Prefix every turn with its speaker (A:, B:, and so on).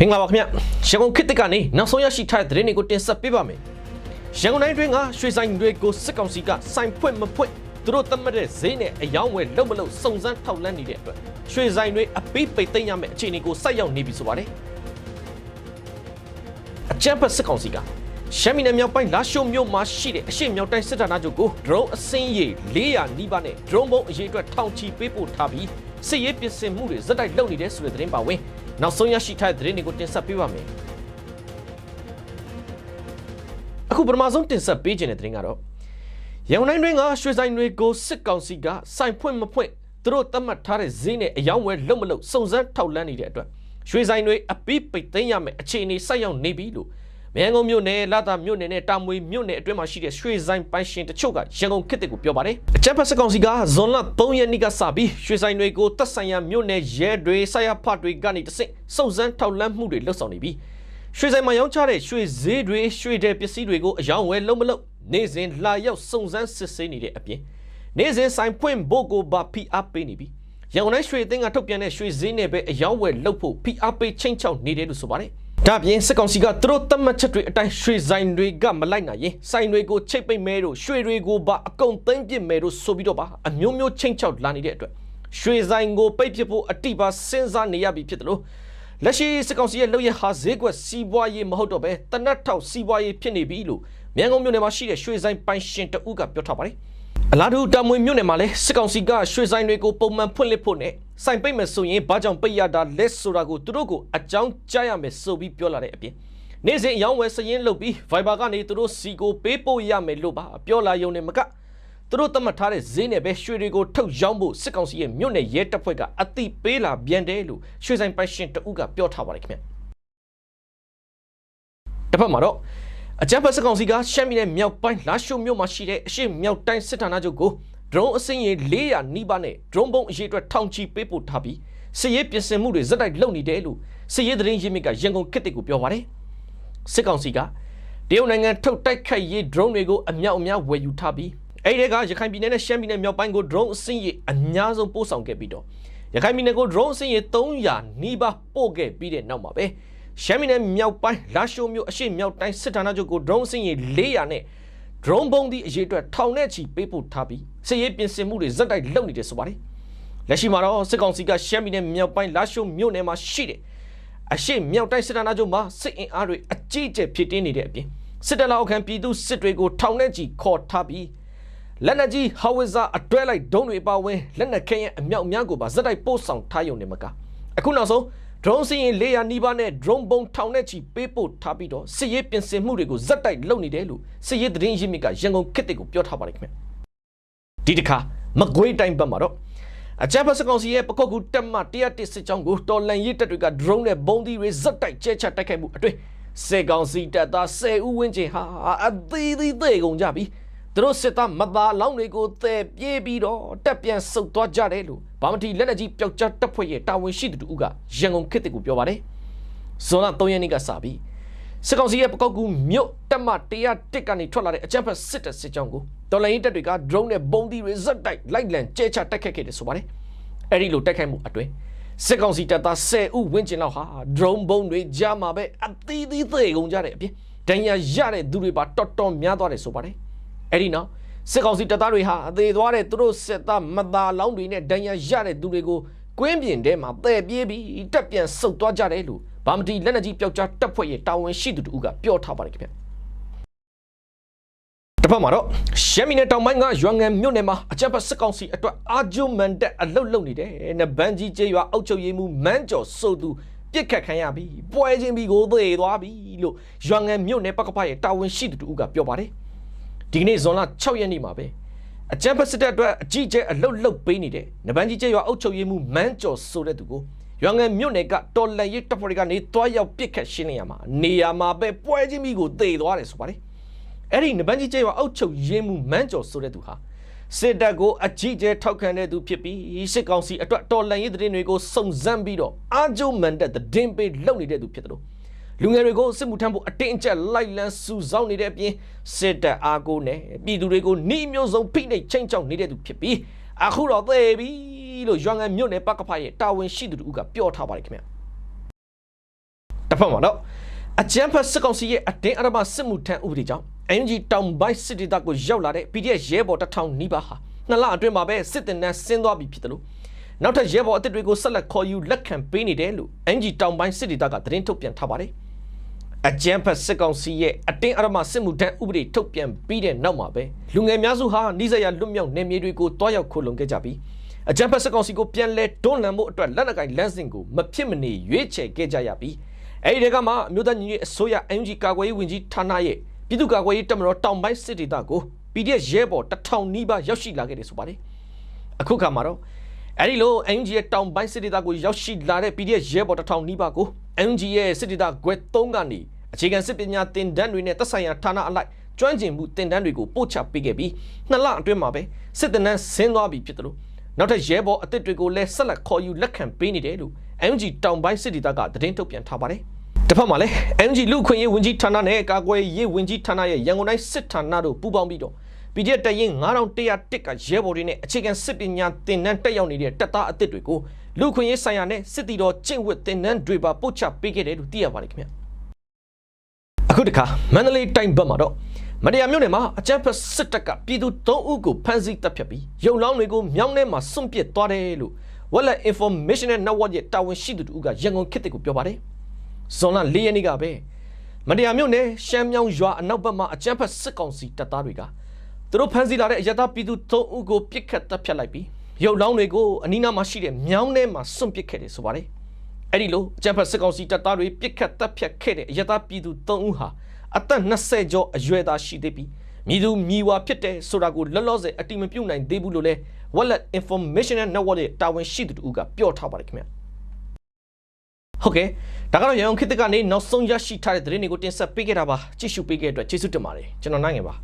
A: မင်္ဂလာပါခင်ဗျရန်ကုန်ခေတ်တစ်ကနေနောက်ဆုံးရရှိထားတဲ့သတင်းတွေကိုတင်ဆက်ပေးပါမယ်ရန်ကုန်တိုင်းတွင်းကရွှေဆိုင်တွေကိုစစ်ကောင်စီကစိုင်ဖွင့်မဖွင့်သူတို့သတ်မှတ်တဲ့ဈေးနဲ့အယောင်းဝယ်လုံးမလုံးစုံစမ်းထောက်လန့်နေတဲ့အတွက်ရွှေဆိုင်တွေအပိပိတ်သိမ်းရမယ့်အခြေအနေကိုစိုက်ရောက်နေပြီဆိုပါတယ်အကြမ်းဖက်စစ်ကောင်စီကရှမ်းပြည်နယ်မြောက်ပိုင်းလာရှိုးမြို့မှာရှိတဲ့အရှိမြောက်တိုင်းစစ်ဌာနချုပ်ကို drone အစင်းရေ400နီးပါးနဲ့ drone ဘုံအရေးအတွက်ထောင်ချီပေးပို့ထားပြီးစစ်ရေးပြင်ဆင်မှုတွေဇက်တိုက်လုပ်နေတဲ့ဆိုတဲ့သတင်းပါဝင် နောက်ဆုံးရရှိထားတဲ့သတင်းတွေကိုတင်ဆက်ပေးပါမယ်အခုပထမဆုံးတင်ဆက်ပေးခြင်းတဲ့သတင်းကတော့ရန်ကုန်တိုင်းတွင်းကရွှေဆိုင်တွေကိုစစ်ကောင်စီကစိုင်ဖွင့်မဖွင့်သူတို့သတ်မှတ်ထားတဲ့ဈေးနဲ့အယောင်းဝယ်လုံးမလုံးစုံစမ်းထောက်လန့်နေတဲ့အတွက်ရွှေဆိုင်တွေအပိပိတ်သိမ်းရမယ်အခြေအနေဆိုက်ရောက်နေပြီလို့ မြန်ကုန်မြို့နယ်လာတာမြို့နယ်နဲ့တာမွေမြို့နယ်အတွင်းမှာရှိတဲ့ရွှေဆိုင်ပိုင်ရှင်တချို့ကရန်ကုန်ခေတ်တစ်ကိုပြောပါတယ်အကြံဖက်စကောင်စီကဇွန်လ3ရက်နေ့ကစပြီးရွှေဆိုင်တွေကိုတပ်ဆိုင်ရာမြို့နယ်ရဲတွေဆရာဖတ်တွေကနေတဆင့်စုံစမ်းထောက်လန့်မှုတွေလှုပ်ဆောင်နေပြီးရွှေဆိုင်မှာရောင်းချတဲ့ရွှေဈေးတွေရွှေတဲ့ပစ္စည်းတွေကိုအယောင်းဝယ်လုံးမလုံးနေ့စဉ်လာရောက်စုံစမ်းစစ်ဆေးနေတဲ့အပြင်နေ့စဉ်ဆိုင်ဖွင့်ဖို့ကိုဘာဖိအားပေးနေပြီးရန်ကုန်တိုင်းရွှေအသင်းကထုတ်ပြန်တဲ့ရွှေဈေးနဲ့ပဲအယောင်းဝယ်လုပ်ဖို့ဖိအားပေးချိန်ချောက်နေတယ်လို့ဆိုပါတယ်။ ဒါ့အပြင်စစ်ကောင်စီကသူတို့သတ်မှတ်ချက်တွေအတိုင်းရွှေဆိုင်တွေကမလိုက်နိုင်ရင်ဆိုင်တွေကိုချိတ်ပိတ်မဲတို့ရွှေတွေကိုပါအကုန်သိမ်းပစ်မဲတို့ဆိုပြီးတော့ပါအမျိုးမျိုးချိန်ချောက်လာနေတဲ့အတွက်ရွှေဆိုင်ကိုပိတ်ပစ်ဖို့အတိပါစဉ်းစားနေရပြီဖြစ်တယ်လို့လက်ရှိစစ်ကောင်စီရဲ့လုပ်ရဟာဈေးကွက်စီးပွားရေးမဟုတ်တော့ပဲတနတ်ထောက်စီးပွားရေးဖြစ်နေပြီလို့မြန်ကုန်မြို့နယ်မှာရှိတဲ့ရွှေဆိုင်ပိုင်ရှင်တဦးကပြောထားပါတယ်။ အလားတူတမွေမြို့နယ်မှာလည်းစစ်ကောင်စီကရွှေဆိုင်တွေကိုပုံမှန်ဖွင့်လှစ်ဖို့နဲ့ဆိုင်ပိတ်မယ်ဆိုရင်ဘာကြောင့်ပိတ်ရတာလဲဆိုတာကိုသူတို့ကိုအကြောင်းကြားရမယ်ဆိုပြီးပြောလာတဲ့အပြင်နေ့စဉ်အယောင်းဝယ်စရင်လုပ်ပြီး Viber ကနေသူတို့စီကိုပေးပို့ရမယ်လို့ပါပြောလာရုံနဲ့မကသူတို့သတ်မှတ်ထားတဲ့ဈေးနဲ့ပဲရွှေတွေကိုထုတ်ရောင်းဖို့စစ်ကောင်စီရဲ့မြို့နယ်ရဲတပ်ဖွဲ့ကအတိပေးလာပြန်တယ်လို့ရွှေဆိုင်ပိုင်ရှင်တဦးကပြောထားပါတယ်ခင်ဗျတစ်ဖက်မှာတော့ အကြမ်းဖက်စစ်ကောင်စီကရှမ်းပြည်နယ်မြောက်ပိုင်းလာရှိုးမြို့မှာရှိတဲ့အရှိမြောက်တိုင်းစစ်ဌာနချုပ်ကို drone အစင်းရေ400နီးပါးနဲ့ drone ဘုံအရေးအတွက်ထောင်ချီပေးပို့ထားပြီးစစ်ရေးပြင်ဆင်မှုတွေဇက်တိုက်လုပ်နေတယ်လို့စစ်ရေးသတင်းရင်းမြစ်ကရန်ကုန်ခေတ်တစ်ကိုပြောပါတယ်စစ်ကောင်စီကတရုတ်နိုင်ငံထုတ်တိုက်ခိုက်ရေး drone တွေကိုအမြောက်အများဝယ်ယူထားပြီးအဲ့ဒီကရခိုင်ပြည်နယ်နဲ့ရှမ်းပြည်နယ်မြောက်ပိုင်းကို drone အစင်းရေအများဆုံးပို့ဆောင်ခဲ့ပြီးတော့ရခိုင်ပြည်နယ်ကို drone အစင်းရေ300နီးပါးပို့ခဲ့ပြီးတဲ့နောက်မှာပဲ ရှမ်းပြည်နယ်မြောက်ပိုင်းလာရှိုးမြို့အရှိမြောက်တိုင်းစစ်ဌာနချုပ်ကို drone အစင်းရေ400နဲ့ drone ဘုံဒီအရေးအတွက်ထောင်နဲ့ချီပေးပို့ထားပြီးစစ်ရေးပြင်ဆင်မှုတွေဇက်တိုက်လုပ်နေတယ်ဆိုပါတယ်လက်ရှိမှာတော့စစ်ကောင်စီကရှမ်းပြည်နယ်မြောက်ပိုင်းလာရှိုးမြို့နယ်မှာရှိတယ်အရှိမြောက်တိုင်းစစ်ဌာနချုပ်မှာစစ်အင်အားတွေအကြီးအကျယ်ဖြစ်တင်းနေတဲ့အပြင်စစ်တပ်လောက်ခံပြည်သူစစ်တွေကိုထောင်နဲ့ချီခေါ်ထားပြီးလက်နက်ကြီးဟဝစ်ဇာအတွဲလိုက်ဒုံးတွေပါဝင်လက်နက်ခဲယံအမြောက်အများကိုပါဇက်တိုက်ပို့ဆောင်ထားရုံနဲ့မကအခုနောက်ဆုံး drone စင်းရင်400နီးပါးနဲ့ drone ဘုံထောင်နဲ့ချီပေးပို့ထားပြီးတော့စစ်ရေးပြင်ဆင်မှုတွေကိုဇက်တိုက်လုပ်နေတယ်လို့စစ်ရေးသတင်းရင်းမြစ်ကရန်ကုန်ခေတ်တွေကိုပြောထားပါတယ်ခင်ဗျဒီတစ်ခါမကွေးတိုင်းဘက်မှာတော့အကြမ်းဖက်စကောင်စီရဲ့ပကောက်ကူတက်မ101စစ်ကြောင်းကိုတော်လန်ရေးတပ်တွေက drone နဲ့ဘုံသီးတွေဇက်တိုက်ကျဲချတိုက်ခိုက်မှုအတွင်းစေကောင်စီတပ်သား10ဦးဝန်းကျင်ဟာအသေးသေးသေးကုန်ကြပြီးသူတို့စစ်သားမသားလောင်းတွေကိုတဲပြေးပြီးတော့တက်ပြန်ဆုတ်သွားကြတယ်လို့ ဗမာတီလက်နက်ကြီးပျောက်ကြားတပ်ဖွဲ့ရဲ့တာဝန်ရှိသူတို့ကရန်ကုန်ခေတ်တစ်ကိုပြောပါတယ်ဇွန်လ3ရက်နေ့ကစပြီးစစ်ကောင်စီရဲ့ပကောက်ကူမြို့တက်မ101ကနေထွက်လာတဲ့အကြမ်းဖက်စစ်တပ်စစ်ကြောင်းကိုတော်လိုင်းတပ်တွေက drone နဲ့ဘုံသီးတွေဇက်တိုက်လိုက်လံကျဲချတိုက်ခတ်ခဲ့တယ်ဆိုပါတယ်အဲ့ဒီလိုတိုက်ခိုက်မှုအတွင်းစစ်ကောင်စီတပ်သား10ဦးဝန်းကျင်လောက်ဟာ drone ဘုံတွေကြားမှာပဲအသီးသီးသေကုန်ကြတဲ့အပြင်ဒဏ်ရာရတဲ့သူတွေပါတော်တော်များသွားတယ်ဆိုပါတယ်အဲ့ဒီနောက် စစ်ကောင်စီတပ်သားတွေဟာအသေးသွားတဲ့သူတို့စစ်သားမသားလောင်းတွေနဲ့ဒဏ်ရာရတဲ့သူတွေကိုကွင်းပြင်ထဲမှာတဲ့ပြေးပြီးတက်ပြန်ဆုတ်သွားကြတယ်လို့ဗမာတီလက်နက်ကြီးပျောက်ကြားတပ်ဖွဲ့ရဲ့တာဝန်ရှိသူတို့ကပြောထားပါတယ်ခင်ဗျတစ်ဖက်မှာတော့ရှမ်းပြည်နယ်တောင်ပိုင်းကရွာငံမြို့နယ်မှာအကြမ်းဖက်စစ်ကောင်စီအတွက်အာဂျုမန်တက်အလုတ်လုတ်နေတယ်။နဗန်ကြီးကျေးရွာအုပ်ချုပ်ရေးမှူးမန်းကျော်ဆိုသူပြစ်ခတ်ခံရပြီးပွဲချင်းပြီးကိုသေသွားပြီလို့ရွာငံမြို့နယ်ပကပရဲ့တာဝန်ရှိသူတို့ကပြောပါတယ်။ ဒီကနေ့ဇွန်လ6ရက်နေ့မှာပဲအကြမ်းဖက်စစ်တပ်အတွက်အကြီးအကျယ်အလုတ်လုတ်ပေးနေတဲ့နဗန်ကြီးကျေးရွာအုပ်ချုပ်ရေးမှူးမန်းကျော်ဆိုတဲ့သူကိုရွာငံမြို့နယ်ကတော်လန်ရေးတပ်ဖွဲ့တွေကနေတွားရောက်ပြစ်ခတ်ရှင်းနေရမှာနေရာမှာပဲပွဲချင်းပြီးကိုသေသွားတယ်ဆိုပါတယ်။အဲ့ဒီနဗန်ကြီးကျေးရွာအုပ်ချုပ်ရေးမှူးမန်းကျော်ဆိုတဲ့သူဟာစစ်တပ်ကိုအကြီးအကျယ်ထောက်ခံတဲ့သူဖြစ်ပြီးစစ်ကောင်စီအတွက်တော်လန်ရေးသတင်းတွေကိုစုံစမ်းပြီးတော့အာဂျုံမန်တဲ့သတင်းပေးလုပ်နေတဲ့သူဖြစ်တယ်လို့ လူငယ်တွေကိုစစ်မှုထမ်းဖို့အတင်းအကျပ်လိုက်လံစုဆောင်းနေတဲ့အပြင်စစ်တပ်အားကိုနဲ့ပြည်သူတွေကိုနှီးမျိုးစုံဖိနှိပ်ချိန်ချောက်နေတဲ့သူဖြစ်ပြီးအခုတော့သေပြီလို့ရွာငံမြို့နယ်ပကဖရဲ့တာဝန်ရှိသူတို့ကပြောထားပါတယ်ခင်ဗျတစ်ဖက်မှာတော့အကြမ်းဖက်စစ်ကောင်စီရဲ့အတင်းအဓမ္မစစ်မှုထမ်းဥပဒေကြောင့် NG တောင်ပိုင်းစစ်ဒေသကိုရောက်လာတဲ့ PDF ရဲဘော်တစ်ထောင်နီးပါးဟာနှစ်လအတွင်းမှာပဲစစ်တင်နဲ့ဆင်းသွားပြီဖြစ်တယ်လို့နောက်ထပ်ရဲဘော်အသစ်တွေကိုဆက်လက်ခေါ်ယူလက်ခံပေးနေတယ်လို့ NG တောင်ပိုင်းစစ်ဒေသကသတင်းထုတ်ပြန်ထားပါတယ် အကြမ်းဖက်စစ်ကောင်စီရဲ့အတင်းအဓမ္မစစ်မှုထမ်းဥပဒေထုတ်ပြန်ပြီးတဲ့နောက်မှာပဲလူငယ်များစုဟာနှိစက်ရလွတ်မြောက်နေမြေတွေကိုတွားရောက်ခိုလုံခဲ့ကြပြီးအကြမ်းဖက်စစ်ကောင်စီကိုပြန်လဲတွန်းလှန်မှုအတွက်လက်နက်ကင်လမ်းစဉ်ကိုမဖြစ်မနေရွေးချယ်ခဲ့ကြရပြီးအဲဒီတွေကမှအမျိုးသားညီညွတ်ရေးအစိုးရ NG ကာကွယ်ရေးဝန်ကြီးဌာနရဲ့ပြည်သူ့ကာကွယ်ရေးတပ်မတော်တောင်ပိုင်းစစ်ဒေသကို PDF ရဲဘော်တစ်ထောင်နီးပါးရောက်ရှိလာခဲ့တယ်ဆိုပါတယ်အခုခါမှာတော့အဲဒီလို NG ရဲ့တောင်ပိုင်းစစ်ဒေသကိုရောက်ရှိလာတဲ့ PDF ရဲဘော်တစ်ထောင်နီးပါးကို NG ရဲ့စစ်ဒေသခွဲ3ကနေအခြေခံစစ်ပညာသင်တန်းတွေနဲ့သက်ဆိုင်ရာဌာနအလိုက်ကျွမ်းကျင်မှုသင်တန်းတွေကိုပို့ချပေးခဲ့ပြီးနှစ်လအတွင်းမှာပဲစစ်တပ်နဲ့ဆင်းသွားပြီဖြစ်တယ်လို့နောက်ထပ်ရဲဘော်အသစ်တွေကိုလည်းဆက်လက်ခေါ်ယူလက်ခံပေးနေတယ်လို့ NG တောင်ပိုင်းစစ်ဒေသကသတင်းထုတ်ပြန်ထားပါတယ်။တစ်ဖက်မှာလည်း NG လူခွင့်ရေးဝန်ကြီးဌာနနဲ့ကာကွယ်ရေးဝန်ကြီးဌာနရဲ့ရန်ကုန်တိုင်းစစ်ဌာနတို့ပူးပေါင်းပြီးတော့ PDF တရင်9101ကရဲဘော်တွေနဲ့အခြေခံစစ်ပညာသင်တန်းတက်ရောက်နေတဲ့တပ်သားအသစ်တွေကိုလူခွင့်ရေးဆိုင်ရာနဲ့စစ်တီတော်ကျင့်ဝတ်သင်တန်းတွေပါပို့ချပေးခဲ့တယ်လို့သိရပါတယ်ခင်ဗျ။အခုတခါမန္တလေးတိုင်းဘက်မှာတော့မတရားမြို့နယ်မှာအကြမ်းဖက်စစ်တပ်ကပြည်သူ3ဦးကိုဖမ်းဆီးတပ်ဖြတ်ပြီးရုံလောင်းတွေကိုမြောင်းထဲမှာစွန့်ပစ်သွားတယ်လို့ Wallet Information Network ရဲ့တာဝန်ရှိသူတို့ကရန်ကုန်ခေတ်ကိုပြောပါတယ်။ဇွန်လ၄ရက်နေ့ကပဲမတရားမြို့နယ်ရှမ်းမြောင်းရွာအနောက်ဘက်မှာအကြမ်းဖက်စစ်ကောင်စီတပ်သားတွေက သူတို့ဖမ်းဆီးလာတဲ့အရသာပြည်သူ3ဦးကိုပြစ်ခတ်တပ်ဖြတ်လိုက်ပြီးရုပ်လောင်းတွေကိုအနီးနားမှာရှိတဲ့မြောင်းထဲမှာစွန့်ပစ်ခဲ့တယ်ဆိုပါတယ်။အဲ့ဒီလိုအကြမ်းဖက်စစ်ကောင်စီတပ်သားတွေပြစ်ခတ်တပ်ဖြတ်ခဲ့တဲ့အရသာပြည်သူ3ဦးဟာအသက်20ကျော်အရွယ်သားရှိသေးပြီးမြည်သူမြည်ဝါဖြစ်တဲ့ဆိုတာကိုလောလောဆယ်အတိမပြုတ်နိုင်သေးဘူးလို့လဲ Wallet Information Network ရဲ့တာဝန်ရှိသူတို့ကပြောထားပါတယ်ခင်ဗျ။ဟုတ်ကဲ့ဒါကတော့ရန်ကုန်ခေတ်ကနေနောက်ဆုံးရရှိထားတဲ့သတင်းတွေကိုတင်ဆက်ပေးခဲ့တာပါကြည့်ရှုပေးခဲ့တဲ့အတွက်ကျေးဇူးတင်ပါတယ်ကျွန်တော်နိုင်ငယ်ပါ